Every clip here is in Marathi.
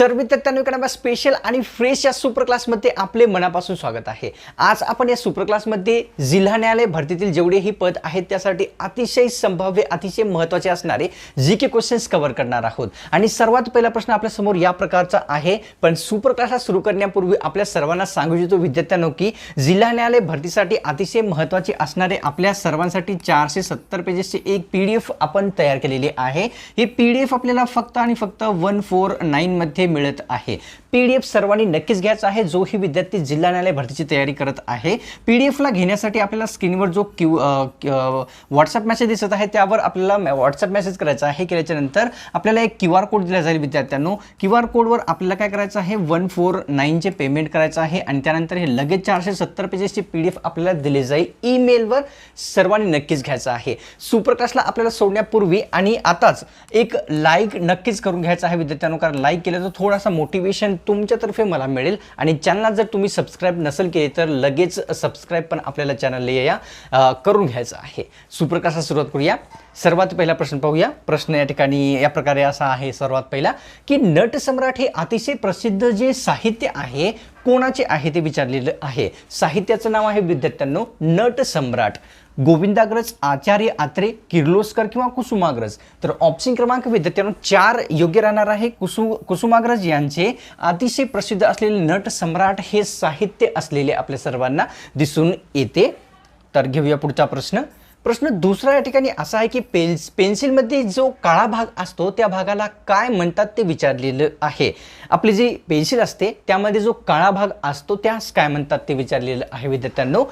तर विद्यार्थ्यांनो इकडे स्पेशल आणि फ्रेश या सुपर क्लासमध्ये आपले मनापासून स्वागत आहे. आज आपण या सुपर क्लासमध्ये जिल्हा न्यायालय भरतीतील जेवढेही पद आहेत त्यासाठी अतिशय संभाव्य अतिशय महत्त्वाचे असणारे जी के क्वेश्चन्स कव्हर करणार आहोत. आणि सर्वात पहिला प्रश्न आपल्यासमोर या प्रकारचा आहे. पण सुपर क्लासला सुरू करण्यापूर्वी आपल्या सर्वांना सांगू इच्छितो विद्यार्थ्यांनो की जिल्हा न्यायालय भरतीसाठी अतिशय महत्त्वाचे असणारे आपल्या सर्वांसाठी चारशे सत्तर पेजेसचे एक पी डी एफ आपण तयार केलेली आहे. ही पी डी एफ आपल्याला फक्त आणि फक्त वन फोर नाईनमध्ये मिळत आहे. पी डी एफ सर्वांनी नक्कीच घ्यायचा आहे. जोही विद्यार्थी जिल्हा न्यायालय भरतीची तयारी करत आहे. पी डी एफला घेण्यासाठी आपल्याला स्क्रीनवर जो क्यू व्हॉट्सअप मेसेज दिसत आहे त्यावर आपल्याला व्हॉट्सअप मेसेज करायचा आहे. केल्याच्यानंतर आपल्याला एक क्यू आर कोड दिला जाईल विद्यार्थ्यांनो. क्यू आर कोडवर आपल्याला काय करायचं आहे? वन फोर नाईनचे पेमेंट करायचं आहे. आणि त्यानंतर हे लगेच चारशे सत्तर पेजेसची पी डी एफ आपल्याला दिली जाईल. ईमेलवर सर्वांनी नक्कीच घ्यायचं आहे. सुपरक्लासला आपल्याला सोडण्यापूर्वी आणि आताच एक लाईक नक्कीच करून घ्यायचं आहे विद्यार्थ्यांनो. कारण लाईक केलं तर थोडासा मोटिवेशन तुमच्यातर्फे मला मिळेल. आणि चॅनलला जर तुम्ही सबस्क्राईब नसेल केले तर लगेच सबस्क्राईब पण आपल्याला चॅनलला या करून घ्यायचं आहे. सुप्रकाशा सुरुवात करूया. सर्वात पहिला प्रश्न पाहूया. प्रश्न या ठिकाणी या प्रकारे असा आहे सर्वात पहिला की नट सम्राट हे अतिशय प्रसिद्ध जे साहित्य आहे कोणाचे आहे ते विचारलेलं आहे? साहित्याचं नाव आहे विद्यार्थ्यांनो नट सम्राट. गोविंदाग्रज आचार्य आत्रे किर्लोस्कर किंवा कुसुमाग्रज. तर ऑप्शन क्रमांक विद्यार्थ्यांनो चार योग्य राहणार आहे. कुसु कुसुमाग्रज यांचे अतिशय प्रसिद्ध असलेले नट सम्राट हे साहित्य असलेले आपल्या सर्वांना दिसून येते. तर घेऊया पुढचा प्रश्न. प्रश्न दुसरा या ठिकाणी असा आहे की पेन्स पेन्सिलमध्ये जो काळा भाग असतो त्या भागाला काय म्हणतात ते विचारलेलं आहे. आपली जी पेन्सिल असते त्यामध्ये जो काळा भाग असतो त्यास काय म्हणतात ते विचारलेलं आहे विद्यार्थ्यांनो?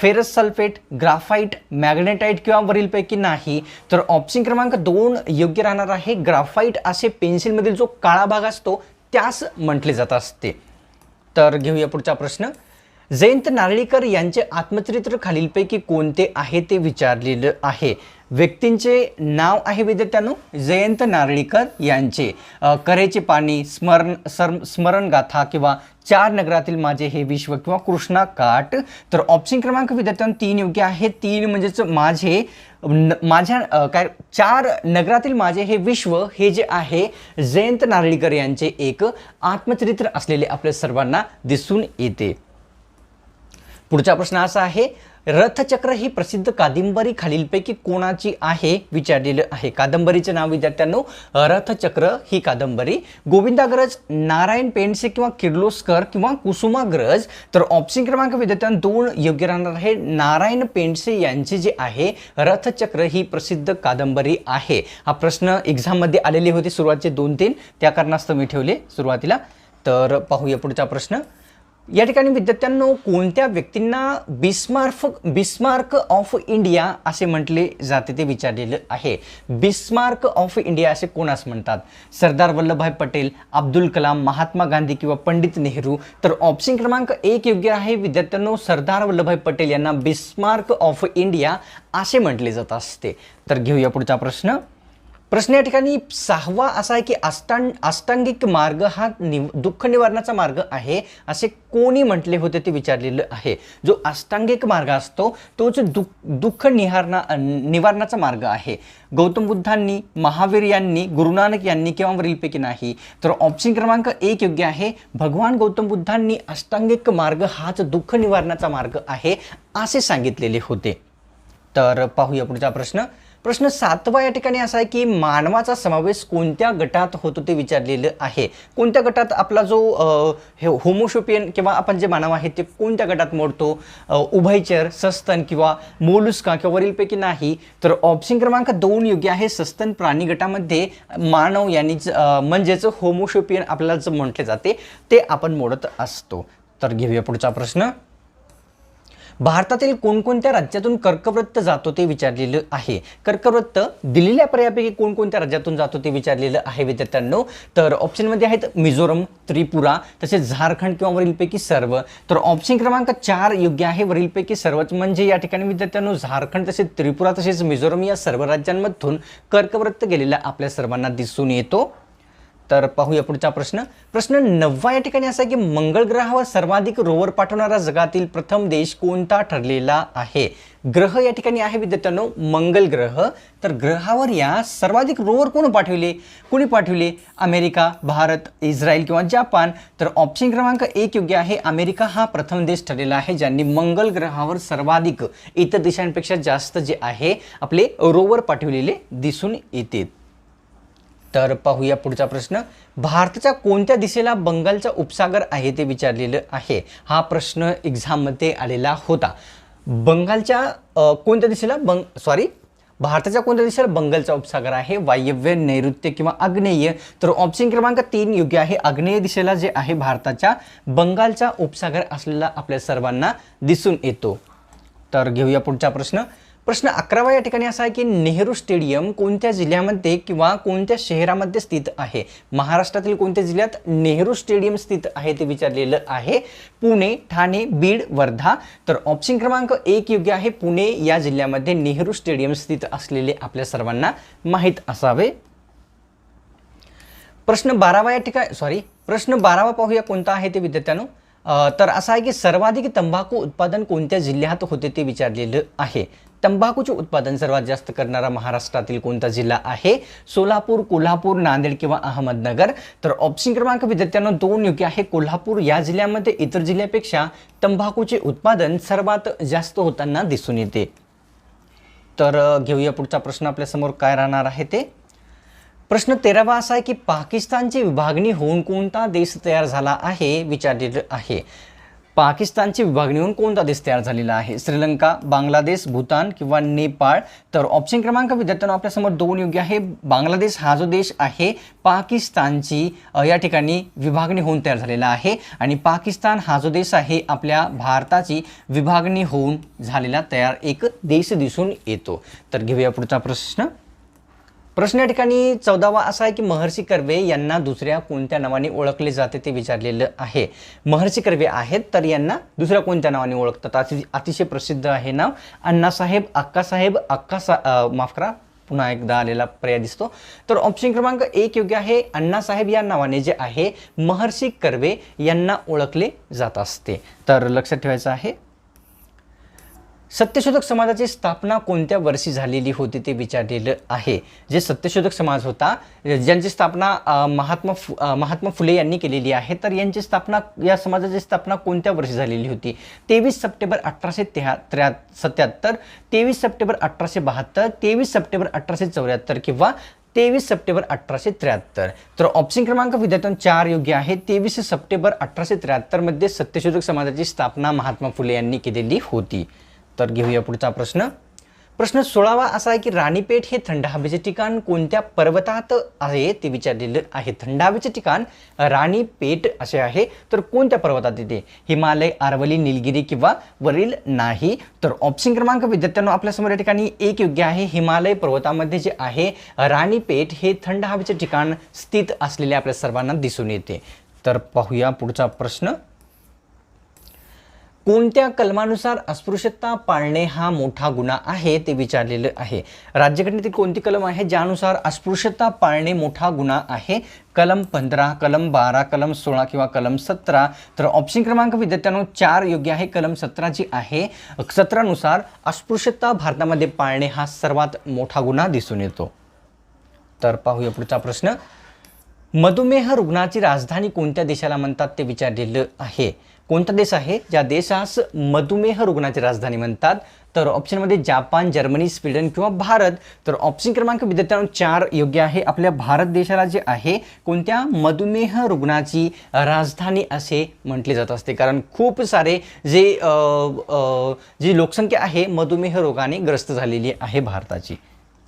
फेरस सल्फेट ग्राफाईट मॅग्नेटाईट किंवा वरीलपैकी नाही तर ऑप्शन क्रमांक दोन योग्य राहणार आहे. ग्राफाईट असे पेन्सिलमधील जो काळा भाग असतो त्यास म्हटले जात असते. तर घेऊया पुढचा प्रश्न. जयंत नारळीकर यांचे आत्मचरित्र खालीलपैकी कोणते आहे ते विचारलेलं आहे. व्यक्तींचे नाव आहे विद्यार्थ्यांनो जयंत नारळीकर यांचे. करेचे पाणी स्मरण सर स्मरणगाथा किंवा चार नगरातील माझे हे विश्व किंवा कृष्णा काट. तर ऑप्शन क्रमांक विद्यार्थ्यांनो तीन योग्य आहे. तीन म्हणजेच माझे न- माझ्या काय चार नगरातील माझे हे विश्व हे जे आहे जयंत नारळीकर यांचे एक आत्मचरित्र असलेले आपल्या सर्वांना दिसून येते. पुढचा प्रश्न असा आहे रथचक्र ही प्रसिद्ध कादंबरी खालीलपैकी कोणाची आहे विचारलेलं आहे. कादंबरीचं नाव विद्यार्थ्यांनो रथचक्र ही कादंबरी. गोविंदाग्रज नारायण पेंडसे किंवा किर्लोस्कर किंवा कुसुमाग्रज. तर ऑप्शन क्रमांक विद्यार्थ्यांना दोन योग्य राहणार आहे. नारायण पेंडसे यांचे जे आहे रथचक्र ही प्रसिद्ध कादंबरी आहे. हा प्रश्न एक्झाममध्ये आलेले होते सुरुवातचे दोन तीन त्या कारणास्तव मी ठेवले सुरुवातीला. तर पाहूया पुढचा प्रश्न. या ठिकाणी विद्यार्थ्यांनो कोणत्या व्यक्तींना बिस्मार्फ बिस्मार्क ऑफ इंडिया असे म्हटले जाते ते विचारलेलं आहे. बिस्मार्क ऑफ इंडिया असे कोणास म्हणतात? सरदार वल्लभभाई पटेल अब्दुल कलाम महात्मा गांधी किंवा पंडित नेहरू? तर ऑप्शन क्रमांक एक योग्य आहे. विद्यार्थ्यांनो सरदार वल्लभभाई पटेल यांना बिस्मार्क ऑफ इंडिया असे म्हटले जात असते. तर घेऊया पुढचा प्रश्न. प्रश्न या ठिकाणी सहावा असा आहे की अष्टांग अष्टांगिक मार्ग हा निव दुःख निवारणाचा मार्ग आहे असे कोणी म्हटले होते ते विचारलेलं आहे. जो अष्टांगिक मार्ग असतो तोच दुःख दुःख निहारणा निवारणाचा मार्ग आहे. गौतम बुद्धांनी महावीर यांनी गुरुनानक यांनी किंवा वरीलपैकी नाही तर ऑप्शन क्रमांक एक योग्य आहे. भगवान गौतम बुद्धांनी अष्टांगिक मार्ग हाच दुःख निवारणाचा मार्ग आहे असे सांगितलेले होते. तर पाहूया पुढचा प्रश्न. प्रश्न सातवा या ठिकाणी असा आहे की मानवाचा समावेश कोणत्या गटात होतो ते विचारलेलं आहे. कोणत्या गटात आपला जो हे होमोशोपियन किंवा आपण जे मानव आहे ते कोणत्या गटात मोडतो? उभयचर सस्तन किंवा मोलुस्का किंवा वरीलपैकी नाही तर ऑप्शन क्रमांक दोन योग्य आहे सस्तन प्राणी गटामध्ये मानव यांनी म्हणजेच होमोशोपियन आपल्याला जे म्हटले जाते ते आपण मोडत असतो. तर घेऊया पुढचा प्रश्न. भारतातील कोणकोणत्या राज्यातून कर्कवृत्त जातो ते विचारलेलं आहे? कर्कवृत्त दिलेल्या पर्यायापैकी कोणकोणत्या राज्यातून जातो ते विचारलेलं आहे विद्यार्थ्यांनो? तर ऑप्शनमध्ये आहेत मिझोरम त्रिपुरा तसेच झारखंड किंवा वरीलपैकी सर्व. तर ऑप्शन क्रमांक चार योग्य आहे वरीलपैकी सर्वच. म्हणजे या ठिकाणी विद्यार्थ्यांनो झारखंड तसेच त्रिपुरा तसेच मिझोरम या सर्व राज्यांमधून कर्कवृत्त गेलेला आपल्या सर्वांना दिसून येतो. तर पाहूया पुढचा प्रश्न. प्रश्न नववा या ठिकाणी असा आहे की मंगळ ग्रहावर सर्वाधिक रोवर पाठवणारा जगातील प्रथम देश कोणता ठरलेला आहे? ग्रह या ठिकाणी आहे विद्यार्थ्यांनो मंगल ग्रह. तर ग्रहावर या सर्वाधिक रोवर कोण पाठविले? कोणी पाठविले? अमेरिका भारत इस्रायल किंवा जपान. तर ऑप्शन क्रमांक एक योग्य आहे. अमेरिका हा प्रथम देश ठरलेला आहे ज्यांनी मंगल ग्रहावर सर्वाधिक इतर देशांपेक्षा जास्त जे आहे आपले रोवर पाठविलेले दिसून येते. तर पाहूया पुढचा प्रश्न. भारताच्या कोणत्या दिशेला बंगालचा उपसागर आहे ते विचारलेलं आहे? हा प्रश्न एक्झाममध्ये आलेला होता. बंगालच्या कोणत्या दिशेला बंग सॉरी भारताच्या कोणत्या दिशेला बंगालचा उपसागर आहे? वायव्य नैऋत्य किंवा आग्नेय? तर ऑप्शन क्रमांक तीन योग्य आहे. आग्नेय दिशेला जे आहे भारताच्या बंगालचा उपसागर असलेला आपल्या सर्वांना दिसून येतो. तर घेऊया पुढचा प्रश्न. प्रश्न अकरावा या ठिकाणी असा आहे की नेहरू स्टेडियम कोणत्या जिल्ह्यामध्ये किंवा कोणत्या शहरामध्ये स्थित आहे? महाराष्ट्रातील कोणत्या जिल्ह्यात नेहरू स्टेडियम स्थित आहे ते विचारलेलं आहे? पुणे ठाणे बीड वर्धा. तर ऑप्शन क्रमांक एक योग्य आहे. पुणे या जिल्ह्यामध्ये नेहरू स्टेडियम स्थित असलेले आपल्या सर्वांना माहीत असावे. प्रश्न बारावा या ठिकाणी सॉरी प्रश्न बारावा पाहूया कोणता आहे ते विद्यार्थ्यांनो. तर असं आहे की सर्वाधिक तंबाखू उत्पादन कोणत्या जिल्ह्यात होते ते विचारलेलं आहे. तंबाखूचे उत्पादन सर्वात जास्त करणारा महाराष्ट्रातील कोणता जिल्हा आहे? सोलापूर कोल्हापूर नांदेड किंवा अहमदनगर? तर ऑप्शन क्रमांक विद्यार्थ्यांना दोन योग्य आहे. कोल्हापूर या जिल्ह्यामध्ये इतर जिल्ह्यापेक्षा तंबाखूचे उत्पादन सर्वात जास्त होताना दिसून येते. तर घेऊया पुढचा प्रश्न आपल्यासमोर काय राहणार आहे ते? प्रश्न तेरावा असा आहे की पाकिस्तानची विभागणी होऊन कोणता देश तयार झाला आहे? विचारलेलं आहे. पाकिस्तानची विभागणी होऊन कोणता देश तयार झालेला आहे? श्रीलंका बांगलादेश भूतान किंवा नेपाळ? तर ऑप्शन क्रमांक विद्यार्थ्यांना आपल्यासमोर दोन योग्य आहे. बांगलादेश हा जो देश आहे पाकिस्तानची या ठिकाणी विभागणी होऊन तयार झालेला आहे. आणि पाकिस्तान हा जो देश आहे आपल्या भारताची विभागणी होऊन झालेला तयार एक देश दिसून येतो. तर घेऊया पुढचा प्रश्न. प्रश्न या ठिकाणी चौदावा असा आहे की महर्षी कर्वे यांना दुसऱ्या कोणत्या नावाने ओळखले जाते ते विचारलेलं आहे. महर्षी कर्वे आहेत तर यांना दुसऱ्या कोणत्या नावाने ओळखतात? अति अतिशय प्रसिद्ध आहे नाव अण्णासाहेब अक्कासाहेब अक्का सा माफ करा पुन्हा एकदा आलेला पर्याय दिसतो. तर ऑप्शन क्रमांक एक योग्य आहे. अण्णासाहेब या नावाने जे आहे महर्षी कर्वे यांना ओळखले जात असते. तर लक्षात ठेवायचं आहे सत्यशोधक समाजाची स्थापना कोणत्या वर्षी झालेली होती ते विचारलेलं आहे. जे सत्यशोधक समाज होता ज्यांची स्थापना महात्मा फु महात्मा फुले यांनी केलेली आहे तर यांची स्थापना या समाजाची स्थापना कोणत्या वर्षी झालेली होती? तेवीस सप्टेंबर अठराशे त्या त्र्या सत्याहत्तर तेवीस सप्टेंबर अठराशे बहात्तर तेवीस सप्टेंबर अठराशे चौऱ्याहत्तर किंवा तेवीस सप्टेंबर अठराशे त्र्याहत्तर. तर ऑप्शन क्रमांक विद्यार्थ्यांना चार योग्य आहे. तेवीस सप्टेंबर अठराशे त्र्याहत्तरमध्ये सत्यशोधक समाजाची स्थापना महात्मा फुले यांनी केलेली होती. तर घेऊया पुढचा प्रश्न. प्रश्न सोळावा असा आहे की राणीपेठ हे थंड हवेचे ठिकाण कोणत्या पर्वतात आहे ते विचारलेलं आहे. थंड हवेचे ठिकाण राणीपेठ असे आहे. तर कोणत्या पर्वतात येते? हिमालय आरवली निलगिरी किंवा वरील नाही? तर ऑप्शन क्रमांक विद्यार्थ्यांना आपल्यासमोर या ठिकाणी एक योग्य आहे. हिमालय पर्वतामध्ये जे आहे राणीपेठ हे थंड हवेचे ठिकाण स्थित असलेले आपल्या सर्वांना दिसून येते. तर पाहूया पुढचा प्रश्न. कोणत्या कलमानुसार अस्पृश्यता पाळणे हा मोठा गुन्हा आहे ते विचारलेलं आहे. राज्यघटनेतील कोणती कलम आहे? ज्यानुसार अस्पृश्यता पाळणे मोठा गुन्हा आहे कलम पंधरा कलम बारा कलम सोळा किंवा कलम सतरा तर ऑप्शन क्रमांक विद्यार्थ्यांनो चार योग्य आहे. कलम सतरा जी आहे सतरानुसार अस्पृश्यता भारतामध्ये पाळणे हा सर्वात मोठा गुन्हा दिसून येतो. तर पाहूया पुढचा प्रश्न. मधुमेह रुग्णाची राजधानी कोणत्या देशाला म्हणतात ते विचारलेलं आहे. कोणता देश आहे? ज्या देशास मधुमेह रुग्णाची राजधानी म्हणतात तर ऑप्शनमध्ये जापान जर्मनी स्वीडन किंवा भारत. तर ऑप्शन क्रमांक विद्यार्थ्यांनो चार योग्य आहे. आपल्या भारत देशाला जे आहे कोणत्या मधुमेह रुग्णाची राजधानी असे म्हटले जात असते. कारण खूप सारे जे जी लोकसंख्या आहे मधुमेह रोगाने ग्रस्त झालेली आहे भारताची.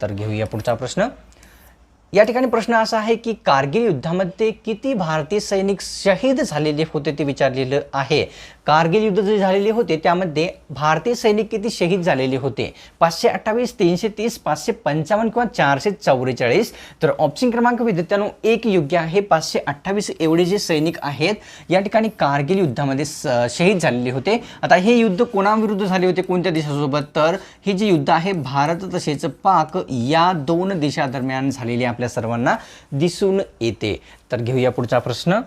तर घेऊया पुढचा प्रश्न. या ठिकाणी प्रश्न असा आहे की कारगिल युद्धामध्ये किती भारतीय सैनिक शहीद झालेले होते ते विचारलेलं आहे. कारगिल युद्ध जे झालेले होते त्यामध्ये भारतीय सैनिक किती शहीद झालेले होते? पाचशे अठ्ठावीस तीनशे तीस पाचशे पंचावन्न किंवा चारशे चौवेचाळीस? तर ऑप्शन क्रमांक विद्यार्थ्यांनो एक योग्य आहे. पाचशे अठ्ठावीस एवढे जे सैनिक आहेत या ठिकाणी कारगिल युद्धामध्ये स- शहीद झालेले होते. आता हे युद्ध कोणाविरुद्ध झाले होते कोणत्या देशासोबत? तर हे जे युद्ध आहे भारत तसेच पाक या दोन देशादरम्यान झालेले आपल्या सर्वांना दिसून येते. तर घेऊया पुढचा प्रश्न.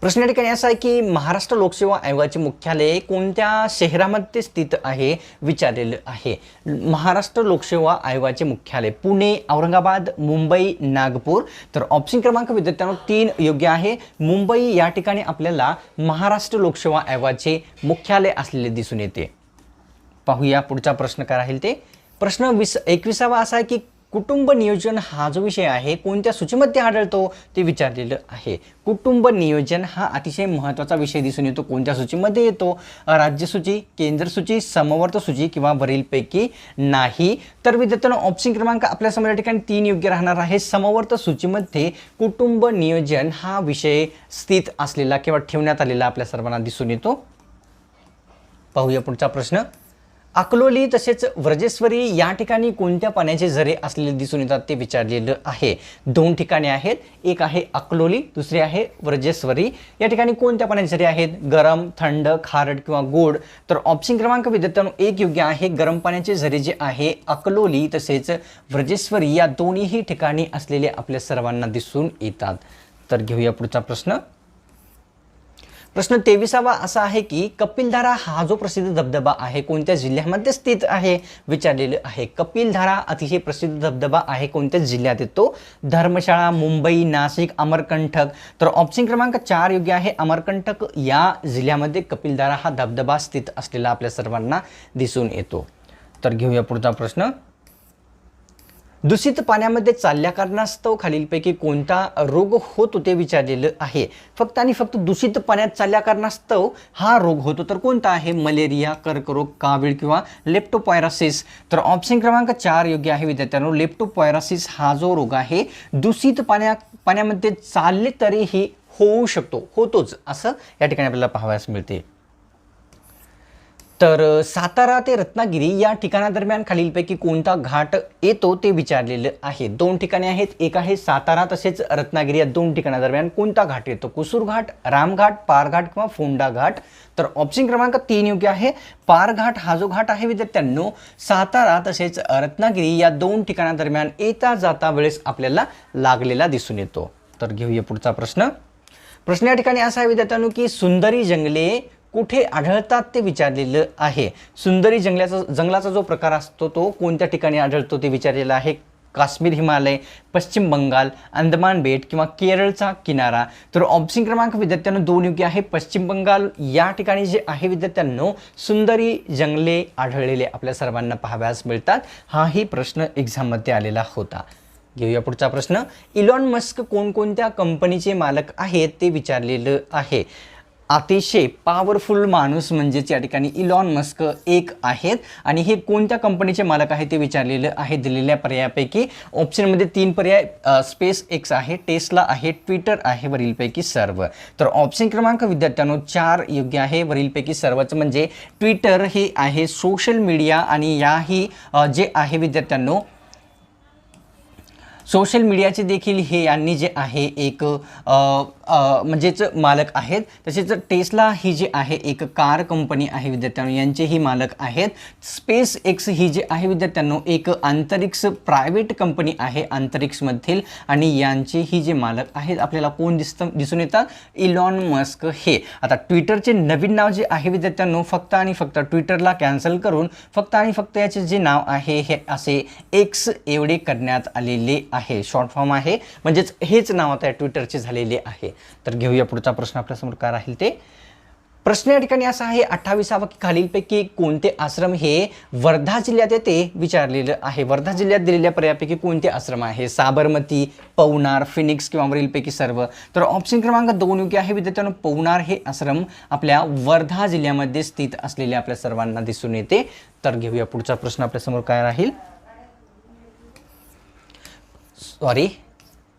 प्रश्न या ठिकाणी असा आहे की महाराष्ट्र लोकसेवा आयोगाचे मुख्यालय कोणत्या शहरामध्ये स्थित आहे विचारलेलं आहे. महाराष्ट्र लोकसेवा आयोगाचे मुख्यालय पुणे औरंगाबाद मुंबई नागपूर. तर ऑप्शन क्रमांक विद्यार्थ्यांना तीन योग्य आहे. मुंबई या ठिकाणी आपल्याला महाराष्ट्र लोकसेवा आयोगाचे मुख्यालय असलेले दिसून येते. पाहूया पुढचा प्रश्न काय राहील ते. प्रश्न वीस एकविसावा असा आहे की कुटुंब नियोजन हा जो विषय आहे कोणत्या सूचीमध्ये आढळतो ते विचारलेलं आहे. कुटुंब नियोजन हा अतिशय महत्त्वाचा विषय दिसून येतो. कोणत्या सूचीमध्ये येतो? राज्य सूची केंद्र सूची समवर्त सूची किंवा वरीलपैकी नाही. तर विद्यार्थ्यांना ऑप्शन क्रमांक आपल्यासमोर या ठिकाणी तीन योग्य राहणार आहे. समवर्त सूचीमध्ये कुटुंब नियोजन हा विषय स्थित असलेला किंवा ठेवण्यात आलेला आपल्या सर्वांना दिसून येतो. पाहूया पुढचा प्रश्न. अकलोली तसेच व्रजेश्वरी या ठिकाणी कोणत्या पाण्याचे झरे असलेले दिसून येतात ते विचारलेलं आहे. दोन ठिकाणे आहेत. एक आहे अकलोली दुसरी आहे व्रजेश्वरी. या ठिकाणी कोणत्या पाण्याचे झरे आहेत? गरम थंड खारट किंवा गोड? तर ऑप्शन क्रमांक विद्यार्थ्यांनो एक योग्य आहे. गरम पाण्याचे झरे जे आहे अकलोली तसेच व्रजेश्वरी या दोन्हीही ठिकाणी असलेले आपल्या सर्वांना दिसून येतात. तर घेऊया पुढचा प्रश्न. प्रश्न तेविसावा असा आहे की कपिलधारा हा जो प्रसिद्ध धबधबा आहे कोणत्या जिल्ह्यामध्ये स्थित आहे? विचारलेलं आहे. कपिलधारा अतिशय प्रसिद्ध धबधबा आहे कोणत्या जिल्ह्यात येतो धर्मशाळा मुंबई नाशिक अमरकंटक. तर ऑप्शन क्रमांक चार योग्य आहे. अमरकंटक या जिल्ह्यामध्ये कपिलधारा हा धबधबा स्थित असलेला आपल्या सर्वांना दिसून येतो. तर घेऊया पुढचा प्रश्न. दूषित पाण्यामध्ये चालल्या कारणास्तव खालीलपैकी कोणता रोग होतो ते विचारलेलं आहे. फक्त आणि फक्त दूषित पाण्यात चालल्या कारणास्तव हा रोग होतो तर कोणता आहे? मलेरिया कर्करोग कावीळ किंवा लेप्टोपायरासिस तर ऑप्शन क्रमांक चार योग्य आहे विद्यार्थ्यांनो. लेप्टोपायरासिस हा जो रोग आहे दूषित पाण्या पाण्यामध्ये चालले तरीही होऊ शकतो. होतोच असं या ठिकाणी आपल्याला पाहावयास मिळते. तर सातारा ते रत्नागिरी या ठिकाणादरम्यान खालीलपैकी कोणता घाट येतो ते विचारलेलं आहे. दोन ठिकाणे आहेत. एक आहे सातारा तसेच रत्नागिरी. या दोन ठिकाणादरम्यान कोणता घाट येतो? कुसूर घाट रामघाट पारघाट किंवा फोंडा घाट? तर ऑप्शन क्रमांक तीन योग्य आहे. पारघाट हा जो घाट आहे विद्यार्थ्यांनो सातारा तसेच रत्नागिरी या दोन ठिकाणादरम्यान येता जाता वेळेस आपल्याला लागलेला दिसून येतो. तर घेऊया पुढचा प्रश्न. प्रश्न या ठिकाणी असा आहे विद्यार्थ्यांनो की सुंदरी जंगले कुठे आढळतात ते विचारलेलं आहे? सुंदरी जंगलाचा जंगलाचा जो प्रकार असतो तो कोणत्या ठिकाणी आढळतो ते विचारलेलं आहे? काश्मीर हिमालय पश्चिम बंगाल अंदमान बेट किंवा केरळचा किनारा. तर ऑप्शन क्रमांक विद्यार्थ्यांना दोन योग्य आहे. पश्चिम बंगाल या ठिकाणी जे आहे विद्यार्थ्यांनो सुंदरी जंगले आढळलेले आपल्या सर्वांना पाहाव्यास मिळतात. हाही प्रश्न एक्झाममध्ये आलेला होता. घेऊया पुढचा प्रश्न. इलॉन मस्क कोणकोणत्या कंपनीचे मालक आहेत ते विचारलेलं आहे. अतिशय पॉवरफुल माणूस म्हणजेच या ठिकाणी इलॉन मस्क एक आहेत. आणि हे कोणत्या कंपनीचे मालक आहे ते विचारलेलं आहे दिलेल्या पर्यायापैकी. ऑप्शनमध्ये तीन पर्याय स्पेस एक्स आहे टेस्ला आहे ट्विटर आहे वरीलपैकी सर्व. तर ऑप्शन क्रमांक विद्यार्थ्यांनो चार योग्य आहे. वरीलपैकी सर्वच म्हणजे ट्विटर हे आहे सोशल मीडिया आणि याही जे आहे विद्यार्थ्यांनो सोशल मीडियाचे देखील हे यांनी जे आहे एक आ, म्हणजेच मालक आहेत तसेच टेस्ला ही जी आहे एक कार कंपनी आहे विद्यार्थ्यांनो यांचेही मालक आहेत. स्पेस एक्स ही जी आहे विद्यार्थ्यांनो एक अंतरिक्ष प्रायव्हेट कंपनी आहे अंतरिक्षमधील आणि यांचे ही जे मालक आहेत आपल्याला कोण दिसतं दिसून येतात? इलॉन मस्क हे. आता ट्विटरचे नवीन नाव जे आहे विद्यार्थ्यांनो फक्त आणि फक्त ट्विटरला कॅन्सल करून फक्त आणि फक्त याचे जे नाव आहे हे असे एक्स एवढे करण्यात आलेले आहे. शॉर्ट फॉर्म आहे. म्हणजेच हेच नाव आता ट्विटरचे झालेले आहे. तर घेऊया पुढचा प्रश्न आपल्यासमोर काय राहील ते. प्रश्न या ठिकाणी असा आहे अठ्ठावीसावा की खालीलपैकी कोणते आश्रम हे वर्धा जिल्ह्यात येते विचारलेलं आहे. वर्धा जिल्ह्यात दिलेल्या पर्यायापैकी कोणते आश्रम आहे? साबरमती पवनार फिनिक्स किंवा वरीलपैकी सर्व. तर ऑप्शन क्रमांक दोन योग्य आहे विद्यार्थ्यांनो. पवनार हे आश्रम आपल्या वर्धा जिल्ह्यामध्ये स्थित असलेले आपल्या सर्वांना दिसून येते. तर घेऊया पुढचा प्रश्न आपल्यासमोर काय राहील? सॉरी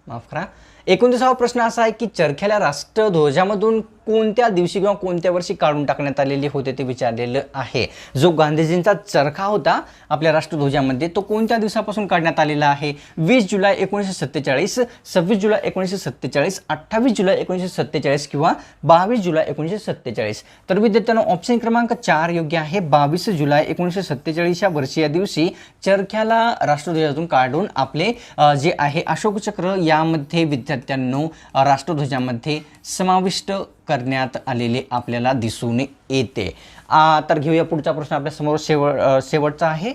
माफ करा. एकोणतीसावा प्रश्न असा आहे की चरख्याला राष्ट्रध्वजामधून कोणत्या दिवशी किंवा कोणत्या वर्षी काढून टाकण्यात आलेले होते ते विचारलेलं आहे. जो गांधीजींचा चरखा होता आपल्या राष्ट्रध्वजामध्ये तो कोणत्या दिवसापासून काढण्यात आलेला आहे? वीस जुलै एकोणीसशे सत्तेचाळीस सव्वीस जुलै एकोणीसशे सत्तेचाळीस अठ्ठावीस जुलै एकोणीसशे सत्तेचाळीस किंवा बावीस जुलै एकोणीसशे सत्तेचाळीस. तर विद्यार्थ्यांना ऑप्शन क्रमांक चार योग्य आहे. बावीस जुलै एकोणीसशे सत्तेचाळीस या वर्षी या दिवशी चरख्याला राष्ट्रध्वजातून काढून आपले जे आहे अशोकचक्र यामध्ये विद्यार्थ्यांनो राष्ट्रध्वजामध्ये समाविष्ट करण्यात आलेले आपल्याला दिसून येते. तर घेऊया पुढचा प्रश्न आपल्यासमोर शेवट शेवटचा आहे.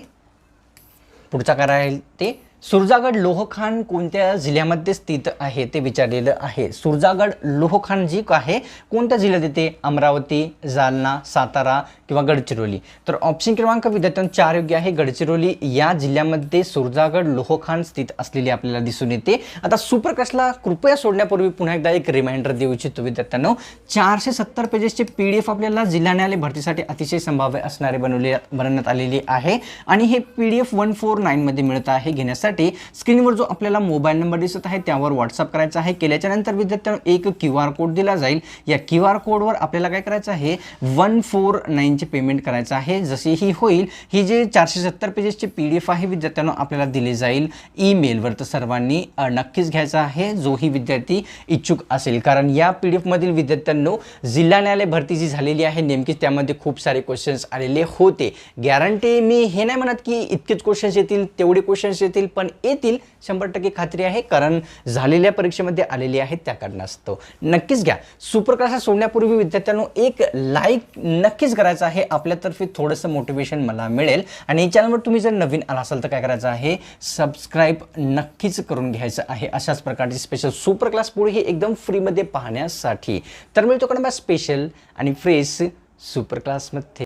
पुढचा काय राहील ते सुरजागड लोहखान कोणत्या जिल्ह्यामध्ये स्थित आहे ते विचारलेलं आहे. सुरजागड लोहखान जी आहे. कोणत्या जिल्ह्यात येते? अमरावती जालना सातारा किंवा गडचिरोली? तर ऑप्शन क्रमांक विद्यार्थ्यां चार योग्य आहे. गडचिरोली या जिल्ह्यामध्ये सुरजागड लोहखान स्थित असलेली आपल्याला दिसून येते. आता सुपरकास्टला कृपया सोडण्यापूर्वी पुन्हा एकदा एक रिमाइंडर देऊ इच्छितो विद्यार्थ्यांनो. चारशे सत्तर पेजेसचे पी डी एफ आपल्याला जिल्हा न्यायालय भरतीसाठी अतिशय संभाव्य असणारे बनवले बनवण्यात आलेली आहे. आणि हे P D F one four नाईनमध्ये मिळत आहे. घेण्यासाठी स्क्रीनवर जो आपल्याला मोबाईल नंबर दिसत आहे त्यावर व्हॉट्सअप करायचा आहे. केल्याच्यानंतर विद्यार्थ्यांना एक क्यू आर कोड दिला जाईल. या क्यू आर कोडवर आपल्याला काय करायचं आहे? वन फोर नाईनचे पेमेंट करायचं आहे. जशी ही होईल ही जे चारशे सत्तर पेजेसचे पी डी एफ आहे विद्यार्थ्यांना आपल्याला दिले जाईल ईमेलवर तर सर्वांनी नक्कीच घ्यायचा आहे जोही विद्यार्थी इच्छुक असेल. कारण या पी डी एफमधील विद्यार्थ्यांनो जिल्हा न्यायालय भरती जी झालेली आहे. नेमकीच त्यामध्ये खूप सारे क्वेश्चन्स आलेले होते. गॅरंटी मी हे नाही म्हणत की इतकेच क्वेश्चन्स येतील तेवढे क्वेश्चन्स येतील पण येतील शंभर टक्के खात्री आहे कारण झालेल्या परीक्षेमध्ये आलेली आहेत त्या कारणास्तव. नक्कीच घ्या. सुपर क्लासेस सोडण्यापूर्वी विद्यार्थ्यांनो एक लाईक नक्कीच करायचं आहे. आपल्यातर्फे थोडंसं मोटिवेशन मला मिळेल. आणि चॅनलवर तुम्ही जर नवीन आला असाल तर काय करायचं आहे? सबस्क्राईब नक्कीच करून घ्यायचं आहे. अशाच प्रकारची स्पेशल सुपर क्लास पुढे हे एकदम फ्रीमध्ये पाहण्यासाठी. तर मिळतो कडे स्पेशल आणि फ्रेश सुपर क्लासमध्ये